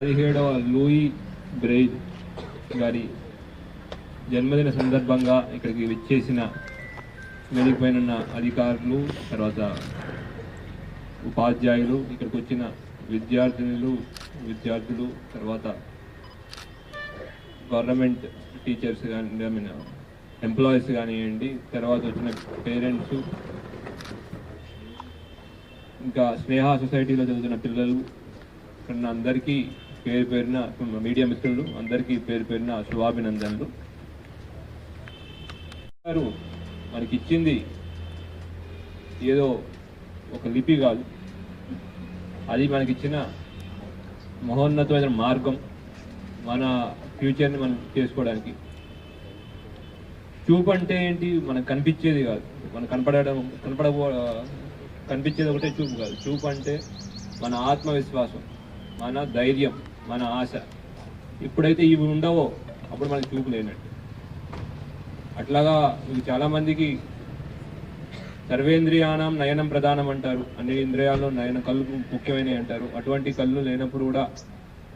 పదిహేడవ Louis Braille గారి జన్మదిన సందర్భంగా ఇక్కడికి విచ్చేసిన వేదికపైన అధికారులు తర్వాత ఉపాధ్యాయులు ఇక్కడికి వచ్చిన విద్యార్థినులు విద్యార్థులు తర్వాత గవర్నమెంట్ టీచర్స్ కానీ ఐ మీన్ ఎంప్లాయీస్ కానివ్వండి తర్వాత వచ్చిన పేరెంట్స్ ఇంకా స్నేహ సొసైటీలో చదువుతున్న పిల్లలు ఇక్కడ ఉన్న అందరికీ పేరు పేరున మీడియా మిత్రులు అందరికీ పేరు పేరున శుభాభినందనలు. గారు మనకి ఇచ్చింది ఏదో ఒక లిపి కాదు. అది మనకిచ్చిన మహోన్నతమైన మార్గం మన ఫ్యూచర్ని మనం చేసుకోవడానికి. చూపు అంటే ఏంటి? మనకు కనిపించేది కాదు. మనం కనపడడం కనపడబో కనిపించేది ఒకటే చూపు కాదు. చూపు అంటే మన ఆత్మవిశ్వాసం మన ధైర్యం. మన ఆశ. ఎప్పుడైతే ఇవి ఉండవో అప్పుడు మనకి చూపు లేనట్టు. అట్లాగా ఇది చాలామందికి సర్వేంద్రియానం నయనం ప్రధానం అంటారు. అన్ని ఇంద్రియాల్లో నయన కళ్ళు ముఖ్యమైనవి అంటారు. అటువంటి కళ్ళు లేనప్పుడు కూడా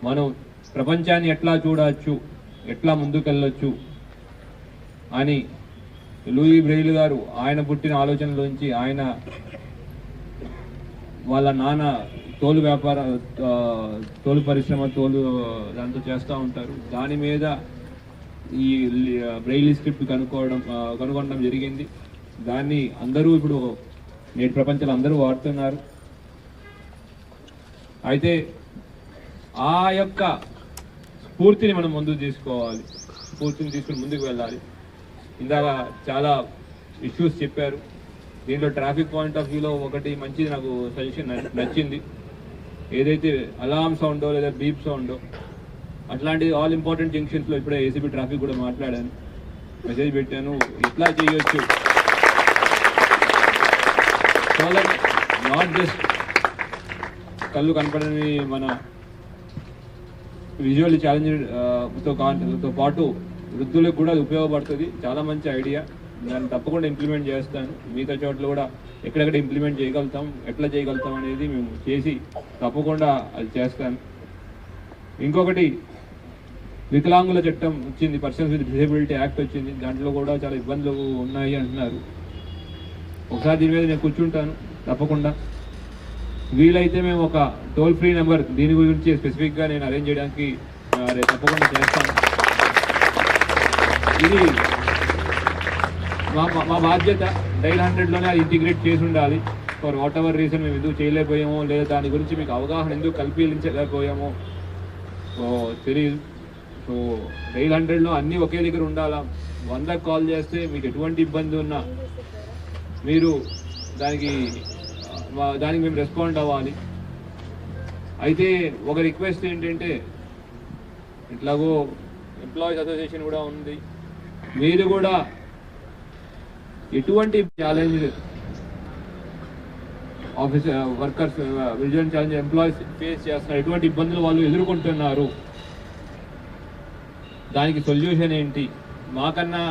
మనం ప్రపంచాన్ని ఎట్లా చూడవచ్చు ఎట్లా ముందుకెళ్ళొచ్చు అని లూయి బ్రెయిల్ గారు ఆయన పుట్టిన ఆలోచనలోంచి ఆయన వాళ్ళ నాన్న తోలు వ్యాపార తోలు పరిశ్రమ తోలు దాంతో చేస్తూ ఉంటారు. దాని మీద ఈ బ్రెయిలీ స్క్రిప్ట్ కనుక్కోవడం కనుగొనడం జరిగింది. దాన్ని అందరూ ఇప్పుడు నేటి ప్రపంచంలో అందరూ వాడుతున్నారు. అయితే ఆ యొక్క స్ఫూర్తిని మనం ముందుకు తీసుకోవాలి. స్ఫూర్తిని తీసుకుని ముందుకు వెళ్ళాలి. ఇందాక చాలా ఇష్యూస్ చెప్పారు. దీంట్లో ట్రాఫిక్ పాయింట్ ఆఫ్ వ్యూలో ఒకటి మంచిది నాకు సజెషన్ నచ్చింది. ఏదైతే అలారం సౌండో లేదా బీప్ సౌండో అట్లాంటి ఆల్ ఇంపార్టెంట్ జంక్షన్స్లో ఇప్పుడే ఏసీబీ ట్రాఫిక్ కూడా మాట్లాడాను. మెసేజ్ పెట్టాను. ఇట్లా చేయొచ్చు? నాట్ జస్ట్ కళ్ళు కనపడని మన విజువల్ ఛాలెంజ్తో పాటు వృద్ధులకు కూడా ఉపయోగపడుతుంది. చాలా మంచి ఐడియా దాన్ని తప్పకుండా ఇంప్లిమెంట్ చేస్తాను. మిగతా చోట్ల కూడా ఎక్కడెక్కడ ఇంప్లిమెంట్ చేయగలుగుతాం ఎట్లా చేయగలుగుతాం అనేది మేము చేసి తప్పకుండా అది చేస్తాను. ఇంకొకటి వికలాంగుల చట్టం వచ్చింది పర్సన్స్ విత్ డిసేబిలిటీ యాక్ట్ వచ్చింది. దాంట్లో కూడా చాలా ఇబ్బందులు ఉన్నాయి అంటున్నారు. ఒకసారి దీని మీద నేను కూర్చుంటాను తప్పకుండా. వీలైతే మేము ఒక టోల్ ఫ్రీ నెంబర్ దీని గురించి స్పెసిఫిక్గా నేను అరేంజ్ చేయడానికి రేపు తప్పకుండా చేస్తాను. ఇది మా మా- బాధ్యత డైల్ హండ్రెడ్లోనే అది ఇంటిగ్రేట్ చేసి ఉండాలి. ఫర్ వాట్ ఎవర్ రీజన్ మేము ఎందుకు చేయలేకపోయామో లేదా దాని గురించి మీకు అవగాహన ఎందుకు కల్పించలేకపోయామో. సో తెలియదు సో డైల్ హండ్రెడ్లో అన్నీ ఒకే దగ్గర ఉండాలా? వందకు కాల్ చేస్తే మీకు ఎటువంటి ఇబ్బంది ఉన్నా మీరు దానికి మా- దానికి మేము రెస్పాండ్ అవ్వాలి. అయితే ఒక రిక్వెస్ట్ ఏంటంటే ఇట్లాగో ఎంప్లాయీస్ అసోసియేషన్ కూడా ఉంది. మీరు కూడా ఎటువంటి challenge office workers visual challenge employees face చేస్తున్నారు ఎటువంటి ఇబ్బందులు వాళ్ళు ఎదుర్కొంటున్నారు. దానికి సొల్యూషన్ ఏంటి? మాకన్నా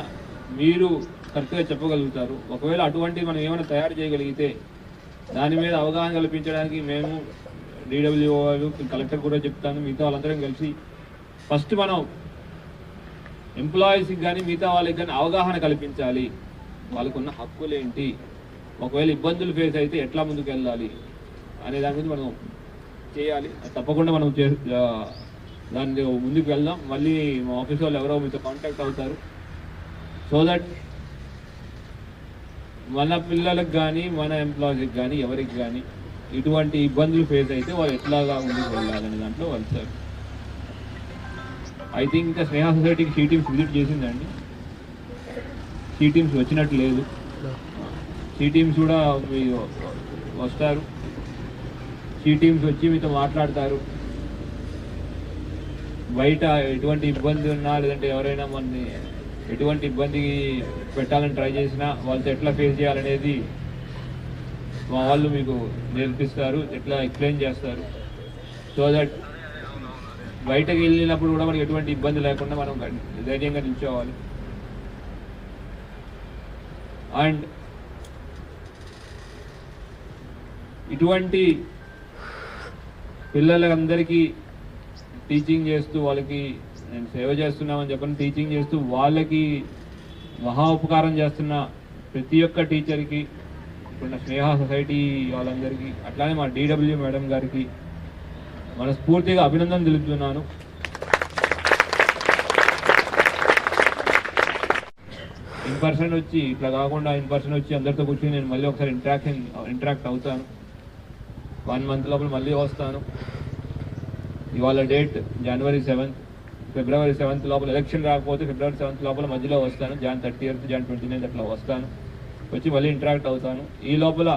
మీరు కరెక్ట్గా చెప్పగలుగుతారు. ఒకవేళ అటువంటి మనం ఏమైనా తయారు చేయగలిగితే దాని మీద అవగాహన కల్పించడానికి మేము డిడబ్ల్యూఓ కలెక్టర్ కూడా చెప్తాను. మిగతా వాళ్ళందరం కలిసి ఫస్ట్ మనం ఎంప్లాయీస్కి కానీ మిగతా వాళ్ళకి కానీ అవగాహన కల్పించాలి. వాళ్ళకున్న హక్కులు ఏంటి ఒకవేళ ఇబ్బందులు ఫేస్ అయితే ఎట్లా ముందుకు వెళ్ళాలి అనే దాని గురించి మనం చేయాలి. తప్పకుండా మనం చే దాన్ని ముందుకు వెళ్దాం మళ్ళీ మా ఆఫీస్ వాళ్ళు ఎవరో మీతో కాంటాక్ట్ అవుతారు. సో దట్ మన పిల్లలకు కానీ మన ఎంప్లాయీస్కి కానీ ఎవరికి కానీ ఇటువంటి ఇబ్బందులు ఫేస్ అయితే వాళ్ళు ఎట్లాగా ముందుకు వెళ్ళాలనే దాంట్లో వెళ్తారు ఐ థింక్ ఇంకా స్నేహ సొసైటీకి సీ విజిట్ చేసిందండి. సీ టీమ్స్ వచ్చినట్టు లేదు. సీ టీమ్స్ కూడా వస్తారు. సీ టీమ్స్ వచ్చి మీతో మాట్లాడతారు. బయట ఎటువంటి ఇబ్బంది ఉన్నా లేదంటే ఎవరైనా మనని ఎటువంటి ఇబ్బంది పెట్టాలని ట్రై చేసినా వాళ్ళతో ఎట్లా ఫేస్ చేయాలనేది మా వాళ్ళు మీకు నేర్పిస్తారు ఎట్లా ఎక్స్ప్లెయిన్ చేస్తారు. సో దట్ బయటకు వెళ్ళినప్పుడు కూడా మనకి ఎటువంటి ఇబ్బంది లేకుండా మనం ధైర్యంగా నిల్చోవాలి. అండ్ ఇటువంటి పిల్లలందరికీ టీచింగ్ చేస్తూ వాళ్ళకి నేను సేవ చేస్తున్నామని చెప్పని టీచింగ్ చేస్తూ వాళ్ళకి మహా ఉపకారం చేస్తున్న ప్రతి ఒక్క టీచర్కి ఇప్పుడున్న స్నేహ సొసైటీ వాళ్ళందరికీ అట్లానే మా డిడబ్ల్యూ మేడం గారికి మనస్ఫూర్తిగా అభినందన తెలుపుతున్నాను. పర్సెంట్ పర్సన్ వచ్చి ఇట్లా కాకుండా ఇన్ పర్సన్ వచ్చి అందరితో కూర్చొని నేను మళ్ళీ ఒకసారి ఇంటరాక్షన్ ఇంటరాక్ట్ అవుతాను. వన్ మంత్ లోపల మళ్ళీ వస్తాను. ఇవాళ date January seventh February seventh లోపల ఎలక్షన్ రాకపోతే ఫిబ్రవరి సెవెంత్ లోపల మధ్యలో వస్తాను. Jan thirtieth Jan twenty ninth అట్లా వస్తాను. వచ్చి మళ్ళీ ఇంటరాక్ట్ అవుతాను. ఈ లోపల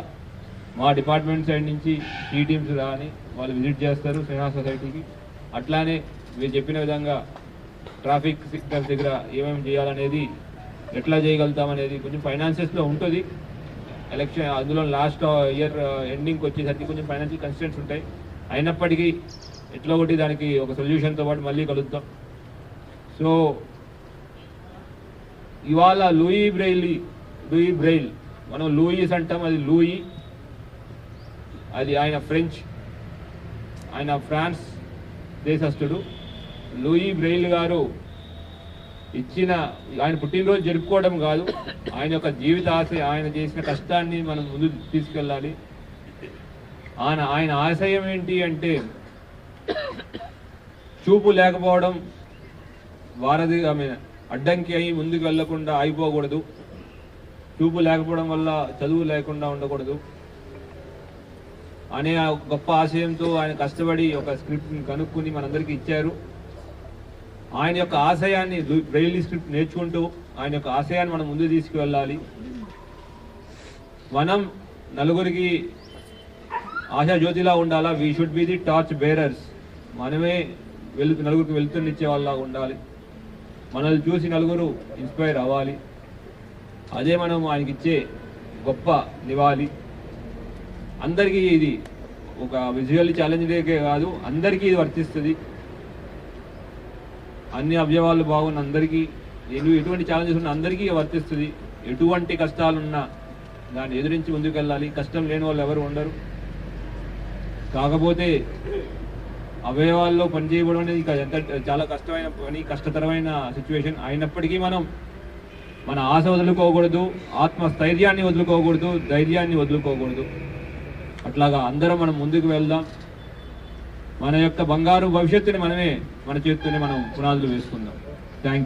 మా డిపార్ట్మెంట్ సైడ్ నుంచి ఈ టీమ్స్ రాని వాళ్ళు విజిట్ చేస్తారు స్నేహ సొసైటీకి. అట్లానే మీరు చెప్పిన విధంగా ట్రాఫిక్ సిగ్నల్స్ దగ్గర ఏమేమి చేయాలనేది ఎట్లా చేయగలుగుతాం అనేది కొంచెం ఫైనాన్సెస్లో ఉంటుంది. ఎలక్షన్ అందులో లాస్ట్ ఇయర్ ఎండింగ్కి వచ్చేసరికి కొంచెం ఫైనాన్షియల్ కన్స్టెంట్స్ ఉంటాయి. అయినప్పటికీ ఎట్లా ఒకటి దానికి ఒక సొల్యూషన్తో పాటు మళ్ళీ కలుద్దాం. సో ఇవాళ లూయి బ్రెయిల్ లూయి బ్రెయిల్ మనం లూయిస్ అంటాం అది లూయి. అది ఆయన ఫ్రెంచ్ ఆయన ఫ్రాన్స్ దేశస్థుడు. లూయి బ్రెయిల్ గారు ఇచ్చిన ఆయన పుట్టినరోజు జరుపుకోవడం కాదు. ఆయన యొక్క జీవిత ఆశ ఆయన చేసిన కష్టాన్ని మనం ముందు తీసుకెళ్ళాలి. ఆయన ఆయన ఆశయం ఏంటి అంటే చూపు లేకపోవడం వారధి ఆమె అడ్డంకి అయి ముందుకు వెళ్ళకుండా అయిపోకూడదు చూపు లేకపోవడం వల్ల చదువు లేకుండా ఉండకూడదు. అనే ఆ గొప్ప ఆశయంతో ఆయన కష్టపడి ఒక స్క్రిప్ట్ని కనుక్కుని మనందరికీ ఇచ్చారు. ఆయన యొక్క ఆశయాన్ని బ్రెయిల్ స్క్రిప్ట్ నేర్చుకుంటూ ఆయన యొక్క ఆశయాన్ని మనం ముందు తీసుకువెళ్ళాలి. మనం నలుగురికి ఆశా జ్యోతిలా ఉండాలా? We should be the torch bearers మనమే వెళుతు నలుగురికి వెళ్తున్నిచ్చే వాళ్ళలా ఉండాలి. మనల్ని చూసి నలుగురు ఇన్స్పైర్ అవ్వాలి. అదే మనం ఆయనకి ఇచ్చే గొప్ప నివాళి. అందరికీ ఇది ఒక విజువల్ ఛాలెంజ్కే కాదు అందరికీ ఇది వర్తిస్తుంది. అన్ని అవయవాలు బాగున్న అందరికీ ఎటు- ఎటువంటి ఛాలెంజెస్ ఉన్న అందరికీ వర్తిస్తుంది. ఎటువంటి కష్టాలున్నా దాన్ని ఎదురించి ముందుకెళ్ళాలి. కష్టం లేని వాళ్ళు ఎవరు ఉండరు. కాకపోతే అవయవాల్లో పనిచేయడం అనేది ఎంత చాలా కష్టమైన పని కష్టతరమైన సిచ్యువేషన్ అయినప్పటికీ మనం మన ఆశ వదులుకోకూడదు ఆత్మస్థైర్యాన్ని వదులుకోకూడదు ధైర్యాన్ని వదులుకోకూడదు. అట్లాగా అందరం మనం ముందుకు వెళ్దాం. మన యొక్క బంగారు భవిష్యత్తుని మనమే మన చేతితోనే మనం పునాదులు వేసుకుందాం. Thank you